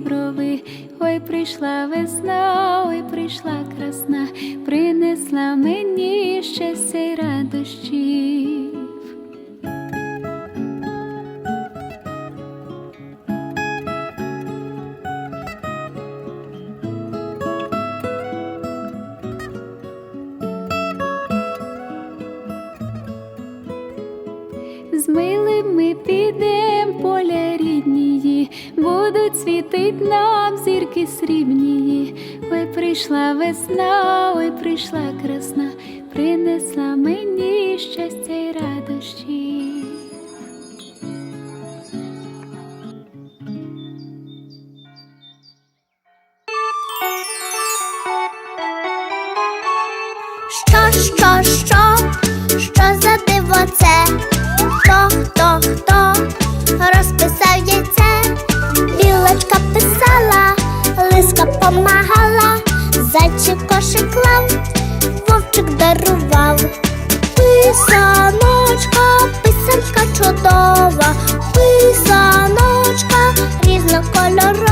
діброви. Ой, прийшла весна, ой, прийшла красна, принесла мені щастя й радощів. З милим ми підем поля будуть світить нам зірки срібнії. Ой, прийшла весна, ой, прийшла красна, принесла мені щастя й радощі. Що, що, що, що за диво це? Хто, хто, хто розписав яйце? Лиска помагала, зайчик кошик клав, вовчик дарував. Писаночка, писанка чудова, писаночка різнокольорова,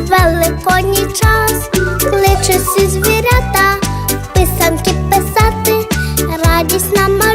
великодній час, кличуть всі звірята, писанки писати, радість намалюй,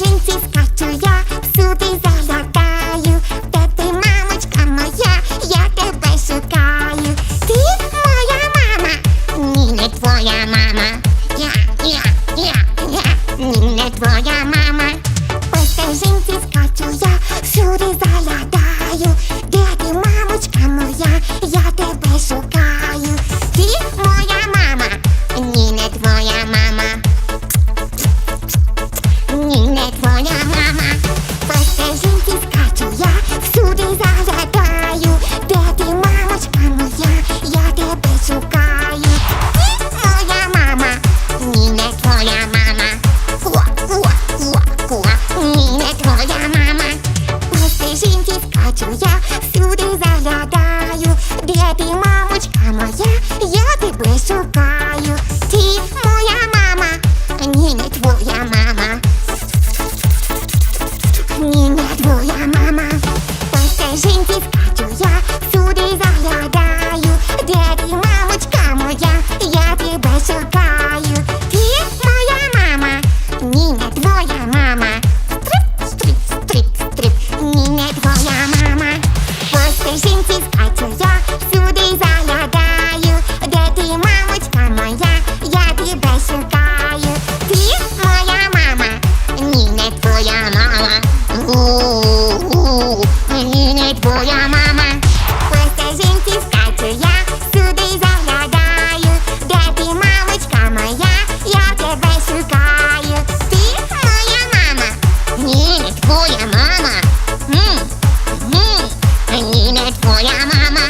Стежинці скачу я, сюди моя, я тебе шукаю. Ти моя мама, ні, не твоя мама. Ні, не твоя мама. Поста жінки твоя мама. По стежинці скачу я, сюди заглядаю. Де ти, мамочка моя, я тебе шукаю. Ти моя мама. Ні, твоя мама. М, твоя мама.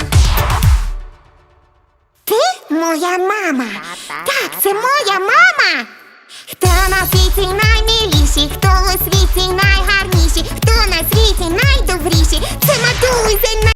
Ти моя мама. Так, це моя мама. Хто на хто у світі найгарніший, хто на світі найдобріший, це матуся